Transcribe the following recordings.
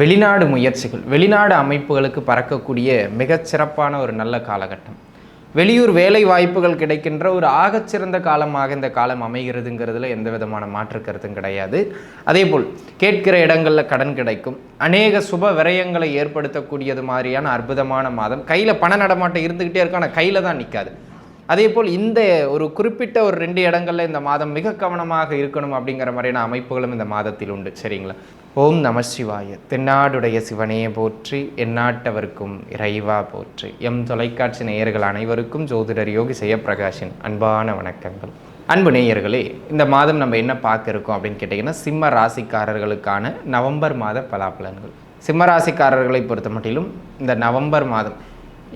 வெளிநாடு முயற்சிகள் வெளிநாடு அமைப்புகளுக்கு பறக்கக்கூடிய மிகச்சிறப்பான ஒரு நல்ல காலகட்டம். வெளியூர் வேலை வாய்ப்புகள் கிடைக்கின்ற ஒரு ஆகச்சிறந்த காலமாக இந்த காலம் அமைகிறதுங்கிறதுல எந்த விதமான மாற்று கருத்தும் கிடையாது. அதேபோல் கேட்கிற இடங்களில் கடன் கிடைக்கும். அநேக சுப விரயங்களை ஏற்படுத்தக்கூடியது மாதிரியான அற்புதமான மாதம். கையில் பண நடமாட்டம் இருந்துக்கிட்டே இருக்கும் ஆனால் கையில் தான் நிற்காது அதே போல் இந்த ஒரு குறிப்பிட்ட ஒரு ரெண்டு இடங்கள்ல இந்த மாதம் மிக கவனமாக இருக்கணும் அப்படிங்கிற மாதிரியான அமைப்புகளும் இந்த மாதத்தில் உண்டு. சரிங்களா? ஓம் நம சிவாய. தென்னாடுடைய சிவனையே போற்றி எந்நாட்டவர்க்கும் இறைவா போற்றி. எம் தொலைக்காட்சி நேயர்கள் அனைவருக்கும் ஜோதிடர் யோகி ஜெயப்பிரகாஷின் அன்பான வணக்கங்கள். அன்பு நேயர்களே இந்த மாதம் நம்ம என்ன பார்க்க இருக்கோம் அப்படின்னு கேட்டிங்கன்னா சிம்ம ராசிக்காரர்களுக்கான நவம்பர் மாத பலாபலன்கள் சிம்ம ராசிக்காரர்களை பொறுத்த மட்டிலும் இந்த நவம்பர் மாதம்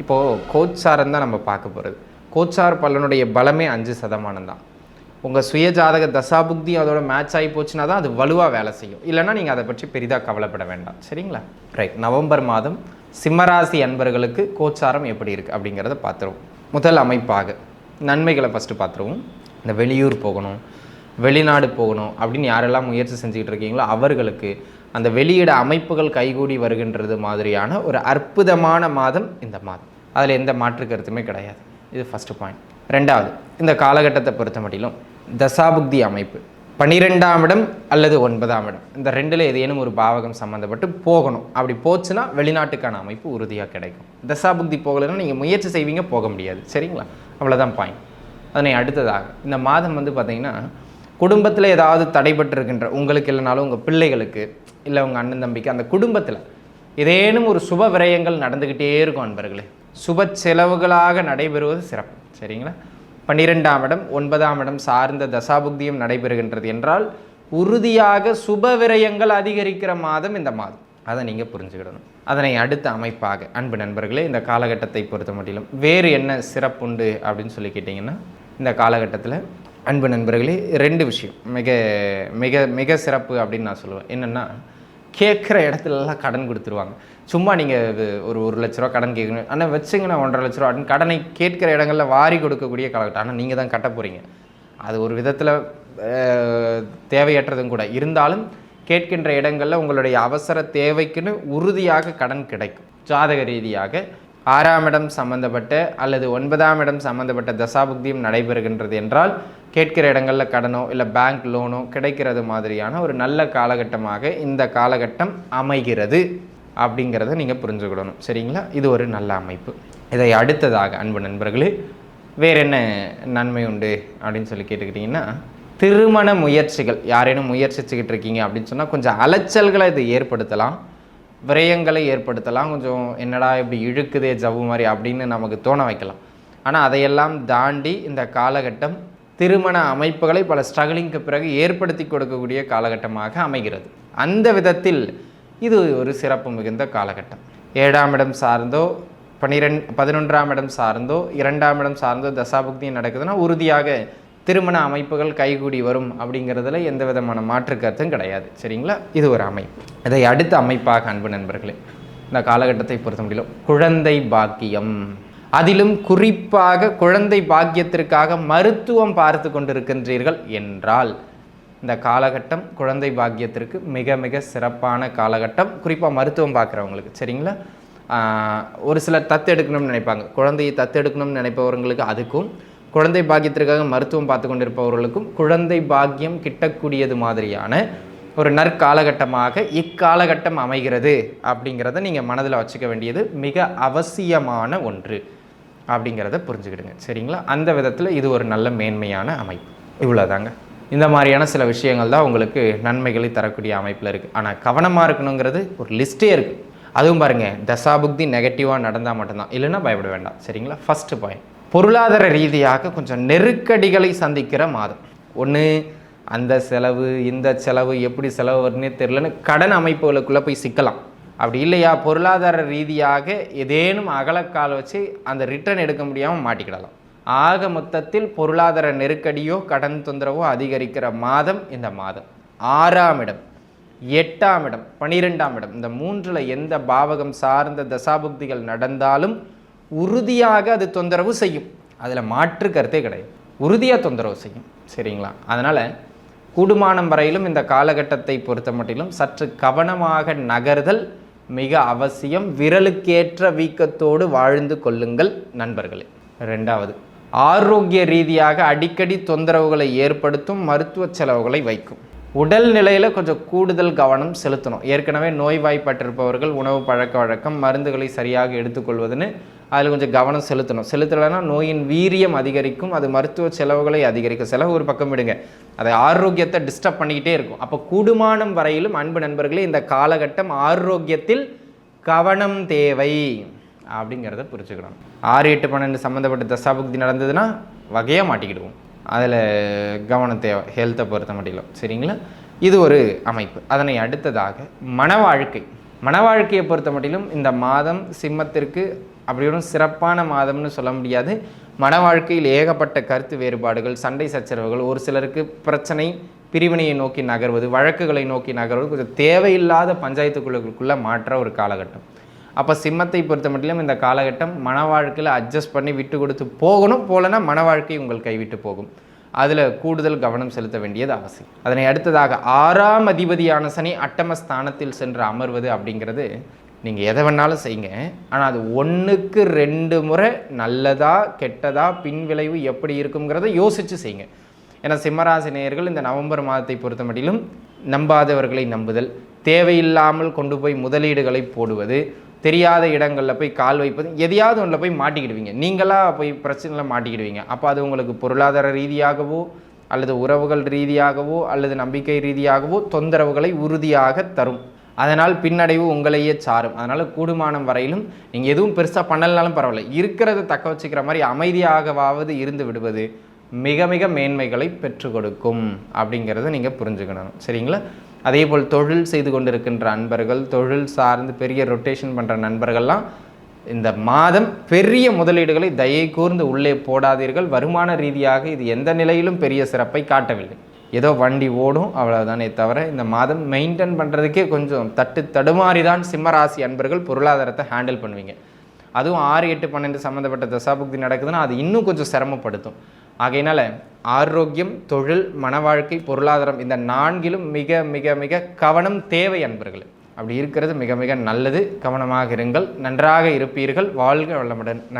இப்போது கோச்சாரம் தான் நம்ம பார்க்க போகிறது கோச்சார் பலனுடைய பலமே அஞ்சு சதமானம் தான். உங்கள் சுயஜாதக தசாபுக்தி அதோட மேட்ச் ஆகி போச்சுன்னா தான் அது வலுவாக வேலை செய்யும். இல்லைன்னா நீங்கள் அதை பற்றி பெரிதாக கவலைப்பட வேண்டாம். சரிங்களா? ரைட் நவம்பர் மாதம் சிம்மராசி அன்பர்களுக்கு கோச்சாரம் எப்படி இருக்குது அப்படிங்கிறத பார்த்துருவோம். முதல் அமைப்பாக நன்மைகளை ஃபஸ்ட்டு பார்த்துருவோம். இந்த வெளியூர் போகணும் வெளிநாடு போகணும் அப்படின்னு யாரெல்லாம் முயற்சி செஞ்சுக்கிட்டு இருக்கீங்களோ அவர்களுக்கு அந்த வெளியிட அமைப்புகள் கைகூடி வருகின்றது மாதிரியான ஒரு அற்புதமான மாதம் இந்த மாதம். அதில் எந்த மாற்று கருத்துமே கிடையாது. இது ஃபஸ்ட்டு பாயிண்ட் ரெண்டாவது இந்த காலகட்டத்தை பொறுத்த மட்டிலும் தசாபுக்தி அமைப்பு. பன்னிரெண்டாம் இடம் அல்லது ஒன்பதாம் இடம். இந்த ரெண்டில் ஏதேனும் ஒரு பாவகம் சம்மந்தப்பட்டு போகணும். அப்படி போச்சுன்னா வெளிநாட்டுக்கான அமைப்பு உறுதியாக கிடைக்கும். தசாபுக்தி போகலைன்னா நீங்கள் முயற்சி செய்வீங்க போக முடியாது. சரிங்களா? அவ்வளோதான் பாயிண்ட் அதனை அடுத்ததாக இந்த மாதம் வந்து பார்த்திங்கன்னா குடும்பத்தில் ஏதாவது தடைபட்டிருக்கின்ற உங்களுக்கு இல்லைனாலும் உங்கள் பிள்ளைகளுக்கு இல்லை உங்கள் அண்ணன் தம்பிக்கு அந்த குடும்பத்தில் ஏதேனும் ஒரு சுப விரயங்கள் நடந்துக்கிட்டே இருக்கும் அன்பர்களே. சுப செலவுகளாக நடைபெறுவது சிறப்பு. சரிங்களா? பன்னிரெண்டாம் இடம் ஒன்பதாம் இடம் சார்ந்த தசாபுக்தியும் நடைபெறுகின்றது என்றால் உறுதியாக சுப விரயங்கள் அதிகரிக்கிற மாதம் இந்த மாதம். அதை நீங்கள் புரிஞ்சுக்கிடணும். அதனை அடுத்த அமைப்பாக அன்பு நண்பர்களே இந்த காலகட்டத்தை பொறுத்த மட்டிலும் வேறு என்ன சிறப்புண்டு அப்படின்னு சொல்லி கேட்டிங்கன்னா இந்த காலகட்டத்தில் அன்பு நண்பர்களே ரெண்டு விஷயம். மிக மிக மிக சிறப்பு அப்படின்னு நான் சொல்லுவேன். என்னென்னா கேட்குற இடத்துலலாம் கடன் கொடுத்துருவாங்க. சும்மா நீங்கள் ஒரு ஒரு லட்ச ரூபா கடன் கேட்கணும். ஆனால் வச்சுங்க ஒன்றரை லட்ச ரூபா. அப்படின்னு கடனை கேட்குற இடங்களில் வாரி கொடுக்கக்கூடிய காலகட்டம். ஆனால் நீங்கள் தான் கட்ட போகிறீங்க அது ஒரு விதத்தில் தேவையற்றதும் கூட. இருந்தாலும் கேட்கின்ற இடங்களில் உங்களுடைய அவசர தேவைக்குன்னு உறுதியாக கடன் கிடைக்கும். ஜாதக ரீதியாக ஆறாம் இடம் சம்பந்தப்பட்ட அல்லது ஒன்பதாம் இடம் சம்பந்தப்பட்ட தசாபுக்தியும் நடைபெறுகின்றது என்றால் கேட்கிற இடங்களில் கடனோ இல்லை பேங்க் லோனோ கிடைக்கிறது மாதிரியான ஒரு நல்ல காலகட்டமாக இந்த காலகட்டம் அமைகிறது அப்படிங்கிறத நீங்கள் புரிஞ்சுக்கிடணும். சரிங்களா? இது ஒரு நல்ல அமைப்பு. இதை அடுத்ததாக அன்பு நண்பர்களே வேறு என்ன நன்மை உண்டு அப்படின்னு சொல்லி கேட்டுக்கிட்டிங்கன்னா திருமண முயற்சிகள். யாரேனும் முயற்சிச்சுக்கிட்டு இருக்கீங்க அப்படின்னு சொன்னால் கொஞ்சம் அலைச்சல்களை இது ஏற்படுத்தலாம். விரயங்களை ஏற்படுத்தலாம். கொஞ்சம் என்னடா இப்படி இழுக்குதே ஜவ்வு மாதிரி அப்படின்னு நமக்கு தோண வைக்கலாம். ஆனால் அதையெல்லாம் தாண்டி இந்த காலகட்டம் திருமண அமைப்புகளை பல ஸ்ட்ரகிளிங்க்கு பிறகு ஏற்படுத்தி கொடுக்கக்கூடிய காலகட்டமாக அமைகிறது. அந்த விதத்தில் இது ஒரு சிறப்பு மிகுந்த காலகட்டம். ஏழாம் இடம் சார்ந்தோ பனிரெண் பதினொன்றாம் இடம் சார்ந்தோ இரண்டாம் இடம் சார்ந்தோ தசாபுக்தி நடக்குதுன்னா உறுதியாக திருமண அமைப்புகள் கைகூடி வரும் அப்படிங்கிறதுல எந்த விதமான மாற்று கருத்தும் கிடையாது. சரிங்களா? இது ஒரு அமைப்பு. இதை அடுத்த அமைப்பாக அன்பு நண்பர்களே இந்த காலகட்டத்தை பொறுத்த முடியல. குழந்தை பாக்கியம். அதிலும் குறிப்பாக குழந்தை பாக்கியத்திற்காக மருத்துவம் பார்த்து கொண்டிருக்கின்றீர்கள் என்றால் இந்த காலகட்டம் குழந்தை பாக்கியத்திற்கு மிக மிக சிறப்பான காலகட்டம். குறிப்பாக மருத்துவம் பார்க்குறவங்களுக்கு சரிங்களா? ஒரு சிலர் தத்து எடுக்கணும்னு நினைப்பாங்க. குழந்தையை தத்து எடுக்கணும்னு நினைப்பவர்களுக்கு அதுக்கும் குழந்தை பாக்கியத்திற்காக மருத்துவம் பார்த்து கொண்டிருப்பவர்களுக்கும் குழந்தை பாக்கியம் கிட்டக்கூடியது மாதிரியான ஒரு நற்காலகட்டமாக இக்காலகட்டம் அமைகிறது அப்படிங்கிறத நீங்கள் மனதில் வச்சுக்க வேண்டியது மிக அவசியமான ஒன்று அப்படிங்கிறத புரிஞ்சுக்கிடுங்க. சரிங்களா? அந்த விதத்தில் இது ஒரு நல்ல மேன்மையான அமைப்பு. இவ்வளோதாங்க இந்த மாதிரியான சில விஷயங்கள் தான் உங்களுக்கு நன்மைகளை தரக்கூடிய அமைப்பில் இருக்குது ஆனால் கவனமாக இருக்கணுங்கிறது ஒரு லிஸ்ட்டே இருக்குது அதுவும் பாருங்கள் தசாபுக்தி நெகட்டிவாக நடந்தால் மட்டும்தான். இல்லைன்னா பயப்பட வேண்டாம். சரிங்களா? ஃபஸ்ட்டு பாயிண்ட் பொருளாதார ரீதியாக கொஞ்சம் நெருக்கடிகளை சந்திக்கிற மாதம். ஒன்று அந்த செலவு இந்த செலவு எப்படி செலவு வருதுன்னே தெரிலன்னு கடன் அமைப்புகளுக்குள்ளே போய் சிக்கலாம். அப்படி இல்லையா? பொருளாதார ரீதியாக ஏதேனும் அகலக்கால் வச்சு அந்த ரிட்டர்ன் எடுக்க முடியாமல் மாட்டிக்கிடலாம். ஆக மொத்தத்தில் பொருளாதார நெருக்கடியோ கடன் தொந்தரவோ அதிகரிக்கிற மாதம் இந்த மாதம். ஆறாம் இடம் எட்டாம் இடம் பனிரெண்டாம் இடம். இந்த மூன்றில் எந்த பாவகம் சார்ந்த தசாபுக்திகள் நடந்தாலும் உறுதியாக அது தொந்தரவு செய்யும். அதில் மாற்று கருத்தே கிடையாது. உறுதியாக தொந்தரவு செய்யும். சரிங்களா? அதனால் கூடுமானம் வரையிலும் இந்த காலகட்டத்தை பொறுத்த மட்டிலும் சற்று கவனமாக நகர்தல் மிக அவசியம். விரலுக்கேற்ற வீக்கத்தோடு வாழ்ந்து கொள்ளுங்கள் நண்பர்களே. ரெண்டாவது ஆரோக்கிய ரீதியாக அடிக்கடி தொந்தரவுகளை ஏற்படுத்தும் மருத்துவ செலவுகளை வைக்கும். உடல் நிலையில் கொஞ்சம் கூடுதல் கவனம் செலுத்தணும். ஏற்கனவே நோய்வாய்ப்பட்டிருப்பவர்கள் உணவு பழக்க வழக்கம் மருந்துகளை சரியாக எடுத்துக்கொள்வதுன்னு அதில் கொஞ்சம் கவனம் செலுத்தணும். செலுத்தலைன்னா நோயின் வீரியம் அதிகரிக்கும். அது மருத்துவ செலவுகளை அதிகரிக்கும். செலவு ஒரு பக்கம் விடுங்க. அதை ஆரோக்கியத்தை டிஸ்டர்ப் பண்ணிக்கிட்டே இருக்கும். அப்போ கூடுமானம் வரையிலும் அன்பு நண்பர்களே இந்த காலகட்டம் ஆரோக்கியத்தில் கவனம் தேவை அப்படிங்கிறத புரிச்சுக்கணும் ஆறு எட்டு பன்னெண்டு சம்மந்தப்பட்ட தசாபுக்தி நடந்ததுன்னா வகையாக மாட்டிக்கிடுவோம். அதில் கவனம் தேவை. ஹெல்த்தை பொறுத்த மட்டும் சரிங்களா? இது ஒரு அமைப்பு. அதனை அடுத்ததாக மன வாழ்க்கை மன வாழ்க்கையை பொறுத்த மட்டிலும் இந்த மாதம் சிம்மத்திற்கு அப்படியும் சிறப்பான மாதம்னு சொல்ல முடியாது. மன வாழ்க்கையில் ஏகப்பட்ட கருத்து வேறுபாடுகள் சண்டை சச்சரவுகள் ஒரு சிலருக்கு பிரச்சனை பிரிவினையை நோக்கி நகர்வது வழக்குகளை நோக்கி நகர்வது கொஞ்சம் தேவையில்லாத பஞ்சாயத்து பஞ்சாயத்துக்குழுக்குள்ளே மாற்ற ஒரு காலகட்டம். அப்போ சிம்மத்தை பொறுத்த மட்டிலும் இந்த காலகட்டம் மன வாழ்க்கையில் அட்ஜஸ்ட் பண்ணி விட்டு கொடுத்து போகணும். போலனா மன வாழ்க்கை உங்கள் கைவிட்டு போகும். அதில் கூடுதல் கவனம் செலுத்த வேண்டியது அவசியம். அதனை அடுத்ததாக ஆறாம் அதிபதியான சனி அட்டம ஸ்தானத்தில் சென்று அமர்வது அப்படிங்கிறது நீங்கள் எதை வேணாலும் செய்யுங்க. ஆனால் அது ஒன்றுக்கு ரெண்டு முறை நல்லதா கெட்டதா பின்விளைவு எப்படி இருக்குங்கிறத யோசித்து செய்யுங்க. ஏன்னா சிம்மராசி நேயர்கள் இந்த நவம்பர் மாதத்தை பொறுத்த மட்டிலும் நம்பாதவர்களை நம்புதல் தேவையில்லாமல் கொண்டு போய் முதலீடுகளை போடுவது தெரியாத இடங்களில் போய் கால் வைப்பது எதையாவது ஒன்றில் போய் மாட்டிக்கிடுவீங்க. நீங்களாக போய் பிரச்சனையில் மாட்டிக்கிடுவீங்க. அப்போ அது உங்களுக்கு பொருளாதார ரீதியாகவோ அல்லது உறவுகள் ரீதியாகவோ அல்லது நம்பிக்கை ரீதியாகவோ தொந்தரவுகளை உறுதியாக தரும். அதனால் பின்னடைவு உங்களையே சாரும். அதனால் கூடுமானம் வரையிலும் நீங்கள் எதுவும் பெருசாக பண்ணலனாலும் பரவாயில்ல. இருக்கிறத தக்க வச்சுக்கிற மாதிரி அமைதியாகவாவது இருந்து விடுவது மிக மிக மேன்மைகளை பெற்றுக் கொடுக்கும். அப்படிங்கிறத நீங்கள் புரிஞ்சுக்கணும். சரிங்களா? அதே போல் தொழில் செய்து கொண்டிருக்கின்ற அன்பர்கள் தொழில் சார்ந்து பெரிய ரொட்டேஷன் பண்ணுற நண்பர்கள்லாம் இந்த மாதம் பெரிய முதலீடுகளை தயை கூர்ந்து உள்ளே போடாதீர்கள். வருமான ரீதியாக இது எந்த நிலையிலும் பெரிய சிறப்பை காட்டவில்லை. ஏதோ வண்டி ஓடும் அவ்வளோதானே தவிர இந்த மாதம் மெயின்டைன் பண்ணுறதுக்கே கொஞ்சம் தட்டு தடுமாறி தான் சிம்மராசி அன்பர்கள் பொருளாதாரத்தை ஹேண்டில் பண்ணுவீங்க. அதுவும் ஆறு எட்டு பன்னெண்டு சம்மந்தப்பட்ட தசாபுக்தி நடக்குதுன்னா அது இன்னும் கொஞ்சம் சிரமப்படுத்தும். ஆகையினால ஆரோக்கியம் தொழில் மன வாழ்க்கை பொருளாதாரம் இந்த நான்கிலும் மிக மிக மிக கவனம் தேவை அன்பர்கள். அப்படி இருக்கிறது மிக மிக நல்லது. கவனமாக இருங்கள். நன்றாக இருப்பீர்கள். வாழ்க வளமுடன். நன்றி.